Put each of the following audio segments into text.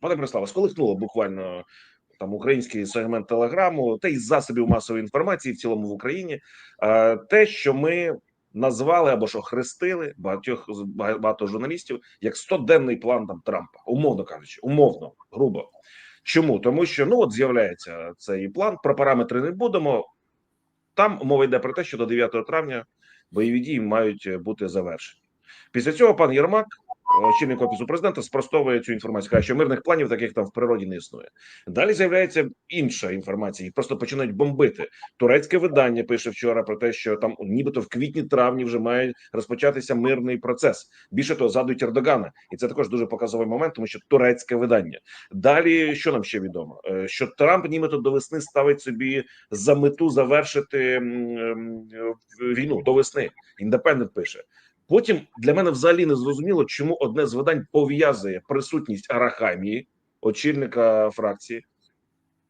Пане Бориславе, сколихнуло буквально там український сегмент телеграму, та й засобів масової інформації в цілому в Україні. Те, що ми назвали або що хрестили багатьох багато журналістів як 100-денний план там Трампа, умовно кажучи, умовно, грубо. Чому? Тому що ну от з'являється цей план. Про параметри не будемо. Там мова йде про те, що до 9 травня бойові дії мають бути завершені. Після цього пан Єрмак, очільник офісу президента, спростовує цю інформацію. Каже, що мирних планів таких там в природі не існує. Далі з'являється інша інформація, їх просто починають бомбити. Турецьке видання пише вчора про те, що там, нібито в квітні-травні, вже має розпочатися мирний процес. Більше того, згадують Ердогана, і це також дуже показовий момент, тому що турецьке видання. Далі що нам ще відомо? Е, Що Трамп, нібито до весни ставить собі за мету завершити війну до весни. Індепендент пише. Потім для мене взагалі не зрозуміло, чому одне з видань пов'язує присутність Арахамії, очільника фракції,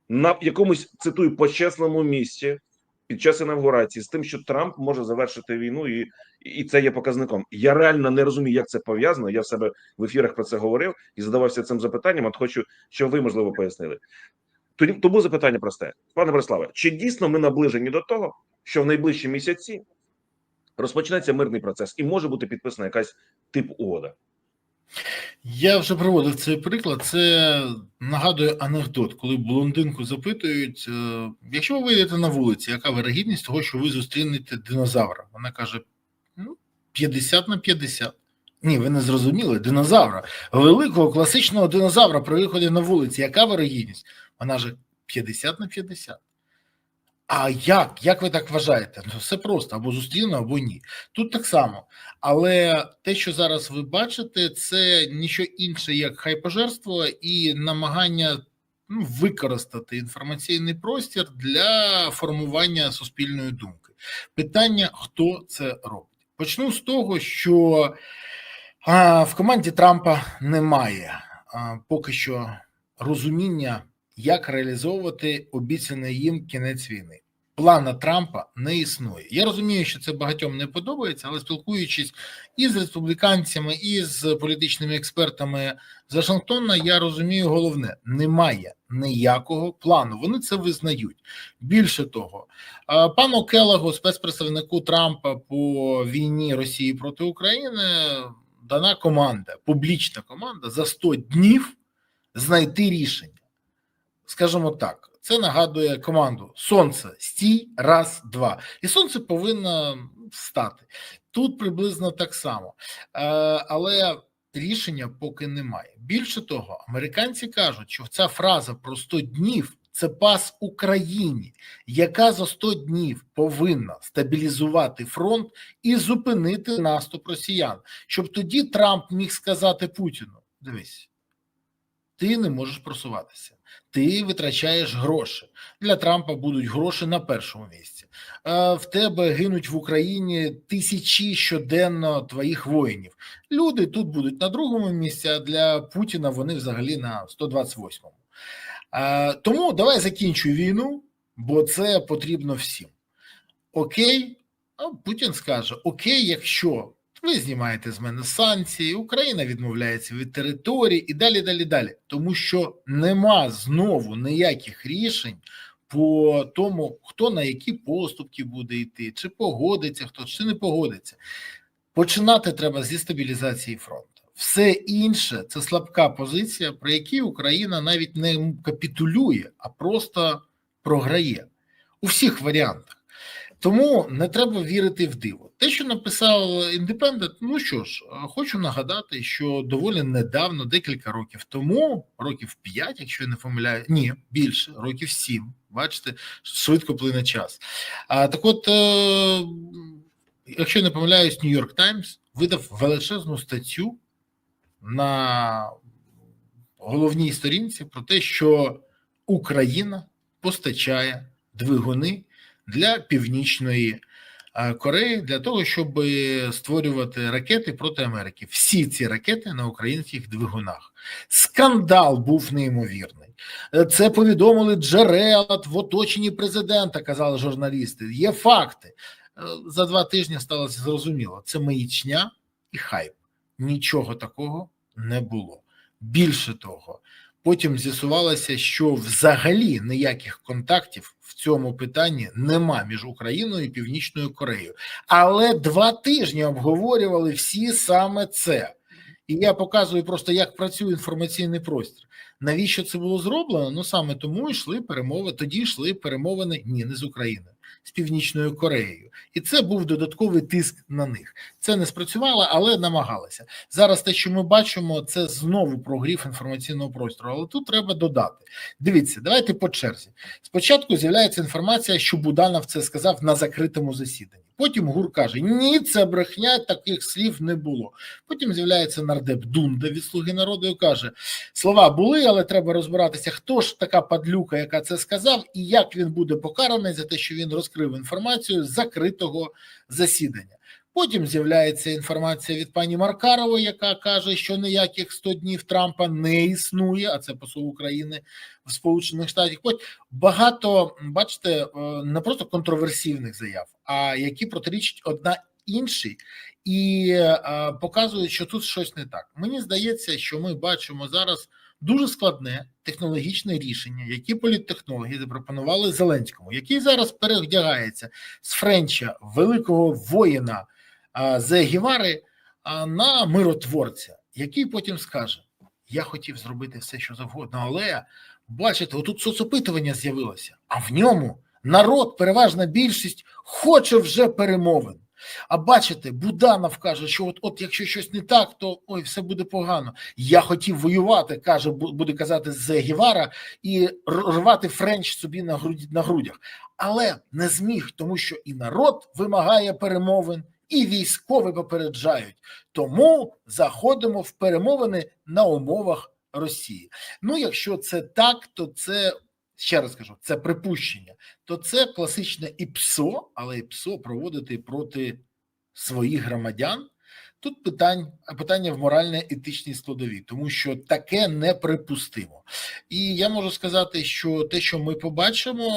на якомусь цитую почесному місці під час інавгурації з тим, що Трамп може завершити війну, і, і це є показником. Я реально не розумію, як це пов'язано. Я в себе в ефірах про це говорив і задавався цим запитанням. От хочу, щоб ви можливо пояснили. Тому запитання просте, пане Бориславе, чи дійсно ми наближені до того, що в найближчі місяці розпочнеться мирний процес і може бути підписана якась тип угода? Я вже проводив цей приклад. Це нагадує анекдот, коли блондинку запитують: е, якщо ви вийдете на вулиці, яка вирогідність того, що ви зустрінете динозавра? Вона каже: ну, 50 на 50. Ні, ви не зрозуміли динозавра. Великого класичного динозавра при виході на вулиці. Яка вирогідність? Вона же 50 на 50. А як? Як ви так вважаєте? Ну, все просто або зустріну, або ні. Тут так само. Але те, що зараз ви бачите, це ніщо інше, як хайпожерство і намагання ну, використати інформаційний простір для формування суспільної думки. Питання, хто це робить? Почну з того, що а, в команді Трампа немає а, поки що розуміння, як реалізовувати обіцяний їм кінець війни. Плана Трампа не існує. Я розумію, що це багатьом не подобається, але спілкуючись і з республіканцями, і з політичними експертами з Вашингтона, я розумію головне: немає ніякого плану. Вони це визнають. Більше того, пану Келагу, спецпредставнику Трампа по війні Росії проти України, дана команда, публічна команда за 100 днів знайти рішення. Скажімо так. Це нагадує команду Сонце стій, раз, два. І сонце повинно встати. Тут приблизно так само. Е, але рішення поки немає. Більше того, американці кажуть, що ця фраза про 100 днів це пас Україні, яка за 100 днів повинна стабілізувати фронт і зупинити наступ росіян, щоб тоді Трамп міг сказати Путіну: дивись, ти не можеш просуватися ти витрачаєш гроші. Для Трампа будуть гроші на першому місці. В тебе гинуть в Україні тисячі щоденно твоїх воїнів. Люди тут будуть на другому місці, а для Путіна вони взагалі на 128-му. Тому давай закінчуй війну, бо це потрібно всім. Окей, а Путін скаже: Окей, якщо. Ви знімаєте з мене санкції, Україна відмовляється від території і далі, далі, далі. Тому що нема знову ніяких рішень по тому, хто на які поступки буде йти, чи погодиться хто, чи не погодиться. Починати треба зі стабілізації фронту. Все інше це слабка позиція, при якій Україна навіть не капітулює, а просто програє у всіх варіантах. Тому не треба вірити в диво. Те, що написав індепендент, ну що ж, хочу нагадати, що доволі недавно, декілька років тому, років 5, якщо я не помиляю, ні, більше, років 7, Бачите, швидко плине час. А так, от, е, якщо не помиляюсь, Нью-Йорк Таймс видав величезну статтю на головній сторінці про те, що Україна постачає двигуни для північної Кореї для того, щоб створювати ракети проти Америки. Всі ці ракети на українських двигунах. Скандал був неймовірний. Це повідомили джерела в оточенні президента. Казали журналісти. Є факти за два тижні. Сталося зрозуміло. Це маячня і хайп. Нічого такого не було. Більше того, Потім з'ясувалося, що взагалі ніяких контактів в цьому питанні нема між Україною і Північною Кореєю. Але два тижні обговорювали всі саме це. І я показую просто, як працює інформаційний простір. Навіщо це було зроблено? Ну саме тому йшли перемови. Тоді йшли перемовини ні, не з України, з Північною Кореєю, і це був додатковий тиск на них. Це не спрацювало, але намагалися. Зараз те, що ми бачимо, це знову прогрів інформаційного простору. Але тут треба додати. Дивіться, давайте по черзі. Спочатку з'являється інформація, що Буданов це сказав на закритому засіданні. Потім ГУР каже: Ні, це брехня, таких слів не було. Потім з'являється нардеп Дунда від Слуги народу і каже: слова були, але треба розбиратися, хто ж така падлюка, яка це сказав, і як він буде покараний за те, що він розкрив інформацію з закритого засідання. Потім з'являється інформація від пані Маркарової, яка каже, що ніяких 100 днів Трампа не існує, а це посол України в Сполучених Штатах. Потім багато бачите, е, не просто контроверсійних заяв, а які протирічать одна іншій і е, показують, що тут щось не так. Мені здається, що ми бачимо зараз дуже складне технологічне рішення, які політтехнологи запропонували Зеленському, який зараз перевдягається з Френча, великого воїна Зе Гівари, на миротворця, який потім скаже: Я хотів зробити все, що завгодно, але бачите, отут соцопитування з'явилося, а в ньому народ, переважна більшість, хоче вже перемовин. А бачите, Буданов каже, що от, от якщо щось не так, то ой, все буде погано. Я хотів воювати, каже, бу- буде казати Зе Гівара, і рвати Френч собі на груді на грудях, але не зміг, тому що і народ вимагає перемовин, і військові попереджають. Тому заходимо в перемовини на умовах Росії. Ну, якщо це так, то це ще раз кажу, це припущення, то це класичне ІПСО, але ІПСО проводити проти своїх громадян. Тут питань, питання в морально-етичній складовій, тому що таке неприпустимо. І я можу сказати, що те, що ми побачимо,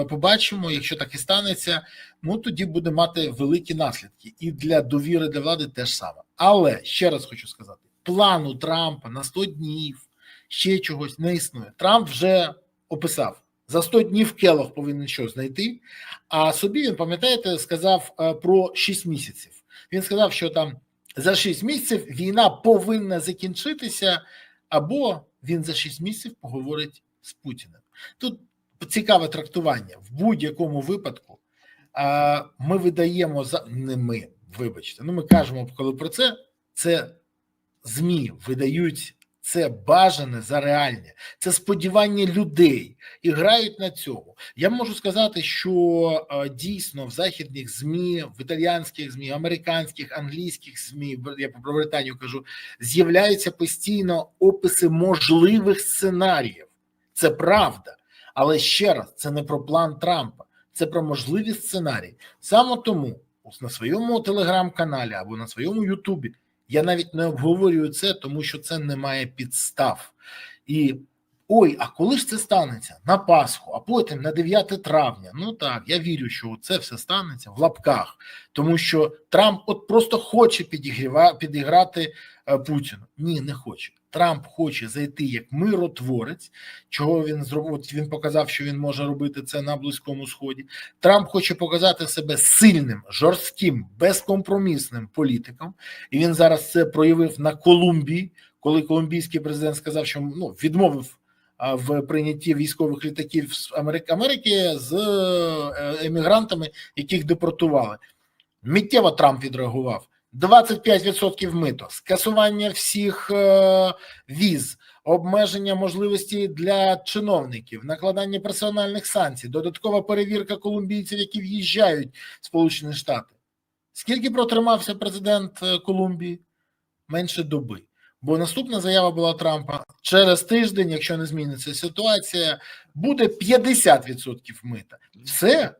е, побачимо, якщо так і станеться, ну тоді буде мати великі наслідки. І для довіри для влади теж саме. Але ще раз хочу сказати: плану Трампа на 100 днів ще чогось не існує. Трамп вже описав. За 100 днів Келох повинен що знайти. А собі він, пам'ятаєте, сказав е, про 6 місяців. Він сказав, що там за 6 місяців війна повинна закінчитися, або він за 6 місяців поговорить з Путіним. Тут цікаве трактування. В будь-якому випадку ми видаємо за не ми, вибачте. Ну ми кажемо, коли про це, це ЗМІ видають це бажане за реальне, це сподівання людей і грають на цьому. Я можу сказати, що е, дійсно в західних змі, в італіянських змі, американських, англійських змі, я про Британію кажу, з'являються постійно описи можливих сценаріїв. Це правда, але ще раз, це не про план Трампа, це про можливі сценарії. Саме тому на своєму телеграм-каналі або на своєму Ютубі я навіть не обговорюю це, тому що це не має підстав. І ой, а коли ж це станеться? На Пасху, а потім на 9 травня. Ну так, я вірю, що це все станеться в лапках, тому що Трамп от просто хоче підіграти е, Путіну. Ні, не хоче. Трамп хоче зайти як миротворець, чого він зробив. Він показав, що він може робити це на Близькому Сході. Трамп хоче показати себе сильним, жорстким, безкомпромісним політиком, і він зараз це проявив на Колумбії, коли колумбійський президент сказав, що ну відмовив в прийнятті військових літаків з Америки, Америки з е, емігрантами, яких депортували. Миттєво Трамп відреагував. 25% мито, скасування всіх е, віз, обмеження можливості для чиновників, накладання персональних санкцій, додаткова перевірка колумбійців, які в'їжджають в Сполучені Штати. Скільки протримався президент е, Колумбії? Менше доби. Бо наступна заява була Трампа через тиждень, якщо не зміниться ситуація, буде 50% мита. Все,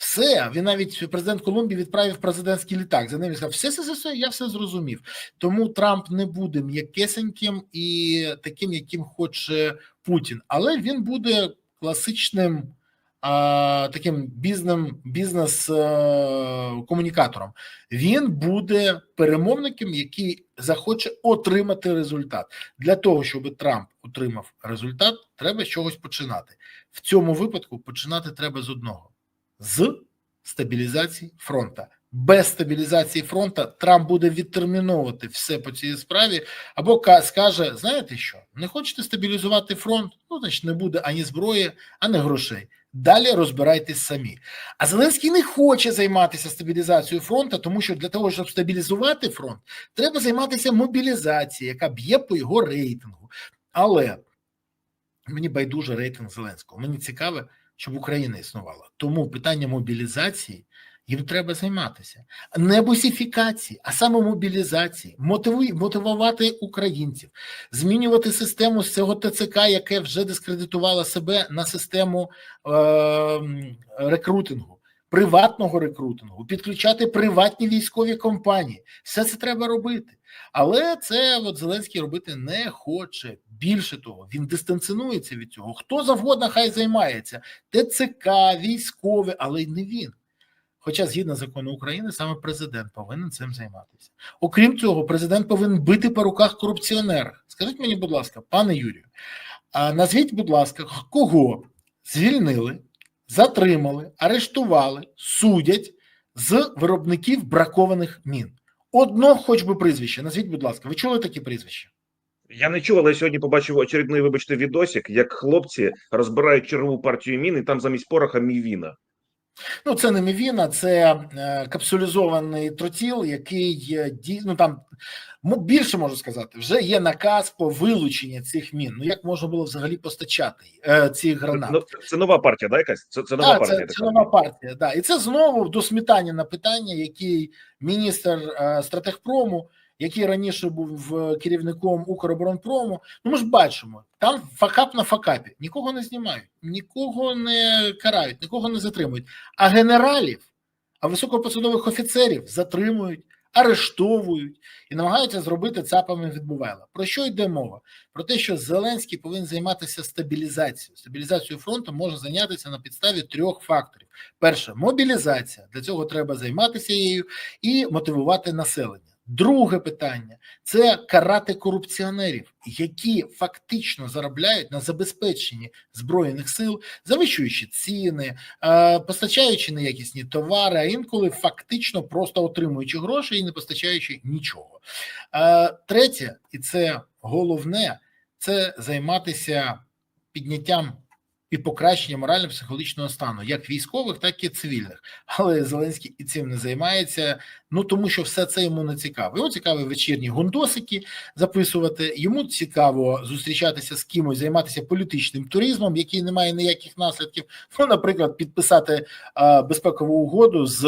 все. Він навіть президент Колумбії відправив президентський літак. За ним сказав, все, все, все, все, я все зрозумів. Тому Трамп не буде м'якесеньким і таким, яким хоче Путін, але він буде класичним а, таким бізнем, бізнес-комунікатором. Він буде перемовником, який захоче отримати результат для того, щоб Трамп отримав результат, треба з чогось починати. В цьому випадку починати треба з одного: з стабілізації фронта. Без стабілізації фронта Трамп буде відтерміновувати все по цій справі, або скаже: знаєте що, не хочете стабілізувати фронт? Ну, значить, не буде ані зброї, ані грошей. Далі розбирайтесь самі. А Зеленський не хоче займатися стабілізацією фронту, тому що для того, щоб стабілізувати фронт, треба займатися мобілізацією, яка б'є по його рейтингу. Але мені байдуже рейтинг Зеленського. Мені цікаве, щоб Україна існувала. Тому питання мобілізації їм треба займатися. Не бусифікації, а саме мобілізації, мотивувати українців, змінювати систему з цього ТЦК, яке вже дискредитувало себе на систему е, рекрутингу. Приватного рекрутингу, підключати приватні військові компанії, все це треба робити. Але це от Зеленський робити не хоче. Більше того, він дистанціонується від цього. Хто завгодно хай займається ТЦК, військові, але й не він. Хоча, згідно закону України, саме президент повинен цим займатися. Окрім цього, президент повинен бити по руках корупціонерах. Скажіть мені, будь ласка, пане Юрію, а назвіть, будь ласка, кого звільнили, затримали, арештували, судять з виробників бракованих мін. Одно, хоч би прізвище. Назвіть, будь ласка, ви чули такі прізвища? Я не чув, але сьогодні побачив очередний, вибачте, відосик, як хлопці розбирають чергову партію мін, і там замість пороха мівіна. Ну, це не мівіна, це е, капсулізований тротіл, який ну там більше можу сказати, вже є наказ по вилученню цих мін. Ну як можна було взагалі постачати е, ці гранати? Ну, це нова партія, да, якась? Це, це нова Так, партія. це, це нова партія. Да. І це знову до смітання на питання, який міністр е, стратегпрому, який раніше був е, керівником Укроборонпрому. Ну ми ж бачимо, там факап на факапі. Нікого не знімають, нікого не карають, нікого не затримують. А генералів, а високопосадових офіцерів затримують. Арештовують і намагаються зробити цапами відбувайла. Про що йде мова? Про те, що Зеленський повинен займатися стабілізацією. Стабілізацією фронту може зайнятися на підставі трьох факторів: перше мобілізація. Для цього треба займатися її і мотивувати населення. Друге питання це карати корупціонерів, які фактично заробляють на забезпеченні збройних сил, завищуючи ціни, е, постачаючи неякісні товари, а інколи фактично просто отримуючи гроші і не постачаючи нічого. Е, Третє, і це головне, це займатися підняттям і покращенням морально-психологічного стану, як військових, так і цивільних. Але Зеленський і цим не займається. Ну тому що все це йому не цікаво. Йому цікаві вечірні гундосики записувати. Йому цікаво зустрічатися з кимось, займатися політичним туризмом, який не має ніяких наслідків. Ну, наприклад, підписати безпекову угоду з.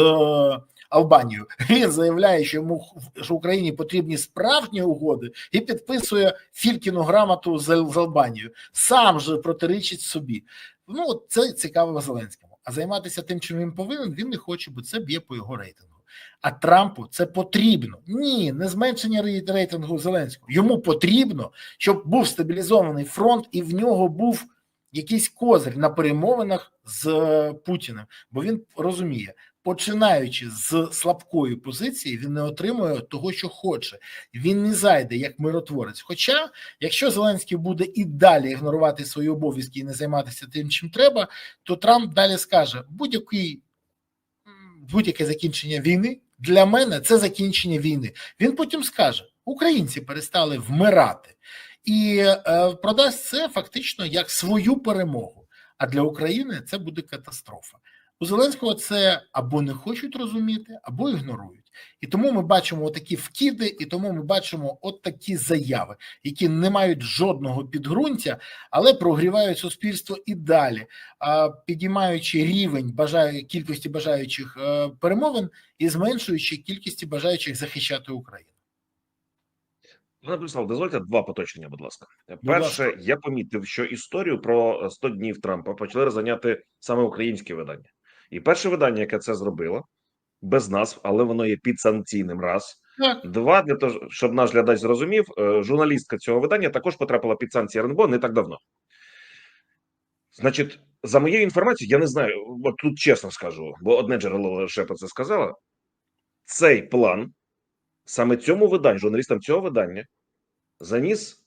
Албанію він заявляє, що йому що Україні потрібні справжні угоди, і підписує Фількіну грамоту з, Албанією. Сам же протирічить собі. Ну це цікаво Зеленському. А займатися тим, чим він повинен, він не хоче, бо це б'є по його рейтингу. А Трампу це потрібно. Ні, не зменшення рейтингу Зеленського. Йому потрібно, щоб був стабілізований фронт, і в нього був якийсь козир на перемовинах з е, Путіним, бо він розуміє, починаючи з слабкої позиції, він не отримує того, що хоче. Він не зайде як миротворець. Хоча, якщо Зеленський буде і далі ігнорувати свої обов'язки і не займатися тим, чим треба, то Трамп далі скаже: будь-який будь-яке закінчення війни для мене це закінчення війни. Він потім скаже: українці перестали вмирати, і е, продасть це фактично як свою перемогу. А для України це буде катастрофа. У Зеленського це або не хочуть розуміти, або ігнорують. І тому ми бачимо такі вкиди, і тому ми бачимо от такі заяви, які не мають жодного підґрунтя, але прогрівають суспільство і далі, підіймаючи рівень бажаю кількості бажаючих е, перемовин і зменшуючи кількості бажаючих захищати Україну. Пане Борислав, дозвольте два поточнення, будь ласка. Перше, я помітив, що історію про 100 днів Трампа почали розганяти саме українські видання. І перше видання, яке це зробило, без назв, але воно є підсанкційним. Раз два для того, щоб наш глядач зрозумів, е, журналістка цього видання також потрапила під санкції РНБО не так давно. Значить, за моєю інформацією, я не знаю, от тут чесно скажу, бо одне джерело лише про це сказало. Цей план саме цьому виданню, журналістам цього видання, заніс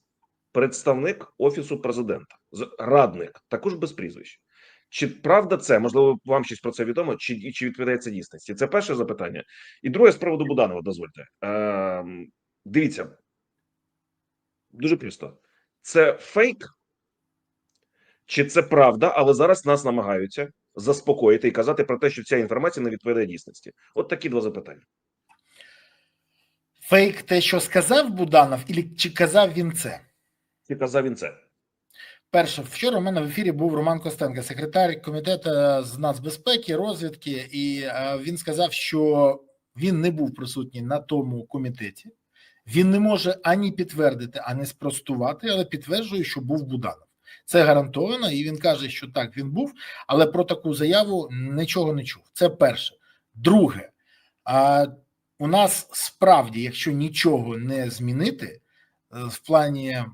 представник офісу президента, радник, також без прізвищ. Чи правда це? Можливо, вам щось про це відомо, чи, чи відповідає це дійсності? Це перше запитання. І друге з приводу Буданова, дозвольте. Ем, дивіться, дуже просто. Це фейк, чи це правда, але зараз нас намагаються заспокоїти і казати про те, що ця інформація не відповідає дійсності. От такі два запитання. Фейк те, що сказав Буданов, і чи казав він це? Чи казав він це? Перше, вчора у мене в ефірі був Роман Костенко, секретар комітету з нацбезпеки, розвідки, і е, він сказав, що він не був присутній на тому комітеті. Він не може ані підтвердити, ані спростувати, але підтверджує, що був Буданов. Це гарантовано, і він каже, що так він був, але про таку заяву нічого не чув. Це перше. Друге, у нас справді, якщо нічого не змінити, е, в плані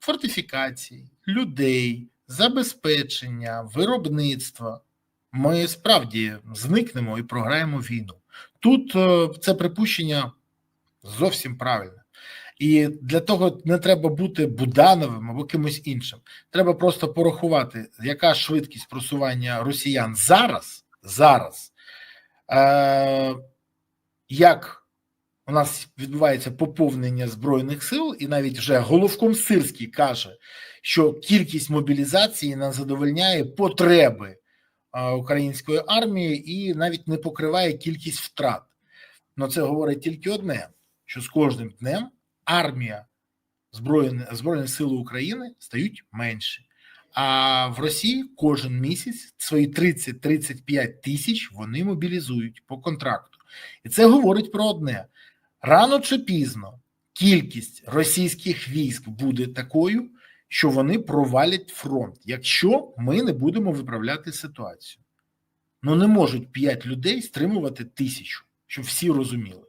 фортифікацій, людей, забезпечення, виробництва, ми справді зникнемо і програємо війну. Тут е, це припущення зовсім правильне. І для того не треба бути Будановим або кимось іншим. Треба просто порахувати, яка швидкість просування росіян зараз, зараз, е, як у нас відбувається поповнення збройних сил, і навіть вже головком Сирський каже, що кількість мобілізації не задовольняє потреби української армії і навіть не покриває кількість втрат. Ну це говорить тільки одне: що з кожним днем армія Збройних Збройні Сили України стають менше. А в Росії кожен місяць свої 30-35 тисяч вони мобілізують по контракту. І це говорить про одне: рано чи пізно кількість російських військ буде такою, що вони провалять фронт, якщо ми не будемо виправляти ситуацію. Ну не можуть 5 людей стримувати тисячу, щоб всі розуміли.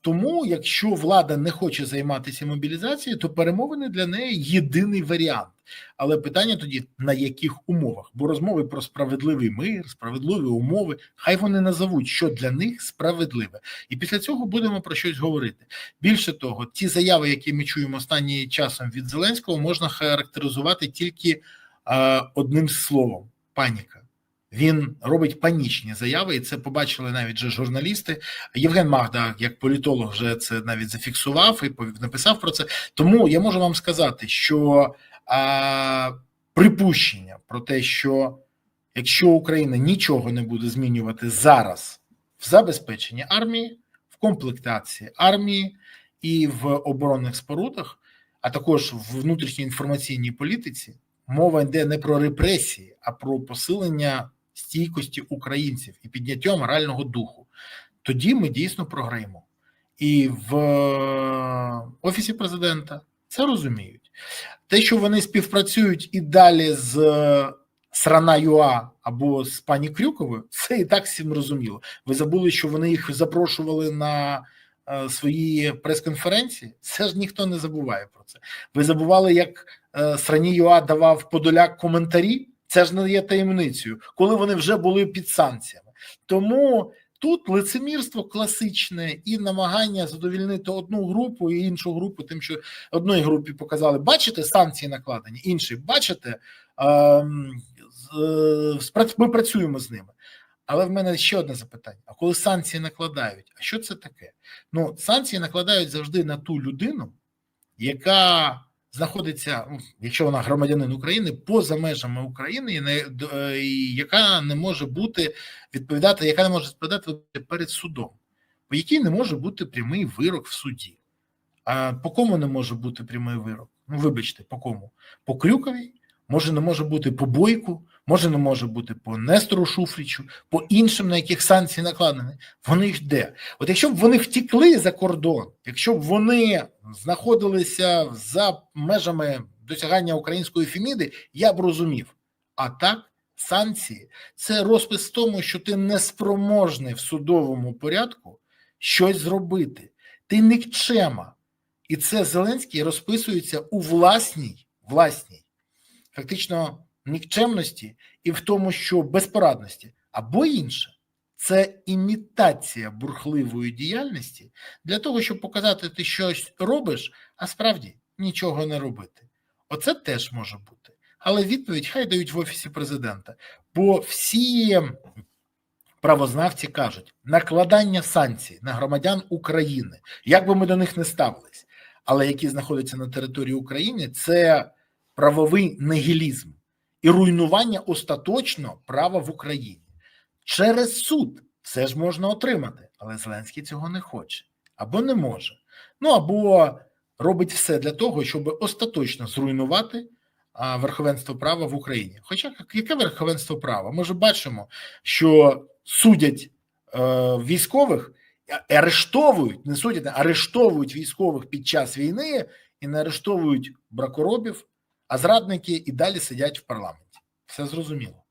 Тому, якщо влада не хоче займатися мобілізацією, то перемовини для неї єдиний варіант. Але питання тоді на яких умовах? Бо розмови про справедливий мир, справедливі умови, хай вони назовуть, що для них справедливе, і після цього будемо про щось говорити. Більше того, ті заяви, які ми чуємо останнім часом від Зеленського, можна характеризувати тільки е, одним словом: паніка. Він робить панічні заяви, і це побачили навіть же журналісти. Євген Магда, як політолог, вже це навіть зафіксував і написав про це. Тому я можу вам сказати, що а, припущення про те, що якщо Україна нічого не буде змінювати зараз в забезпеченні армії, в комплектації армії і в оборонних спорудах, а також в внутрішній інформаційній політиці, мова йде не про репресії, а про посилення стійкості українців і підняття морального духу, тоді ми дійсно програємо. І в офісі президента це розуміють. Те, що вони співпрацюють і далі з Срана ЮА або з пані Крюковою, це і так всім зрозуміло. Ви забули, що вони їх запрошували на е, свої прес-конференції? Це ж ніхто не забуває про це. Ви забували, як е, Срані ЮА давав Подоляк коментарі? Це ж не є таємницею, коли вони вже були під санкціями. Тому тут лицемірство класичне і намагання задовільнити одну групу і іншу групу, тим, що одної групі показали, бачите, санкції накладені, іншій, бачите, ем, ми працюємо з ними. Але в мене ще одне запитання: а коли санкції накладають, а що це таке? Ну, санкції накладають завжди на ту людину, яка знаходиться, ну, якщо вона громадянин України, поза межами України, і не і яка не може бути відповідати, яка не може відповідати перед судом, по якій не може бути прямий вирок в суді. А по кому не може бути прямий вирок? Ну, вибачте, по кому? По Крюковій, може, не може бути по Бойку, може, не може бути по Нестору Шуфрічу, по іншим, на яких санкції накладені. Вони ж де? От якщо б вони втікли за кордон, якщо б вони знаходилися за межами досягання української феміди, я б розумів. А так, санкції це розпис в тому, що ти неспроможний в судовому порядку щось зробити. Ти нікчема. І це Зеленський розписується у власній, власній, фактично нікчемності і в тому, що безпорадності або інше. Це імітація бурхливої діяльності для того, щоб показати, ти щось робиш, а справді нічого не робити. Оце теж може бути. Але відповідь хай дають в офісі президента. Бо всі правознавці кажуть, накладання санкцій на громадян України, як би ми до них не ставились, але які знаходяться на території України, це правовий нигілізм і руйнування остаточно права в Україні. Через суд це ж можна отримати, але Зеленський цього не хоче або не може. Ну або робить все для того, щоб остаточно зруйнувати верховенство права в Україні. Хоча яке верховенство права? Ми ж бачимо, що судять е, військових, арештовують, не судять, арештовують військових під час війни і не арештовують бракоробів, а зрадники і далі сидять в парламенті. Все зрозуміло.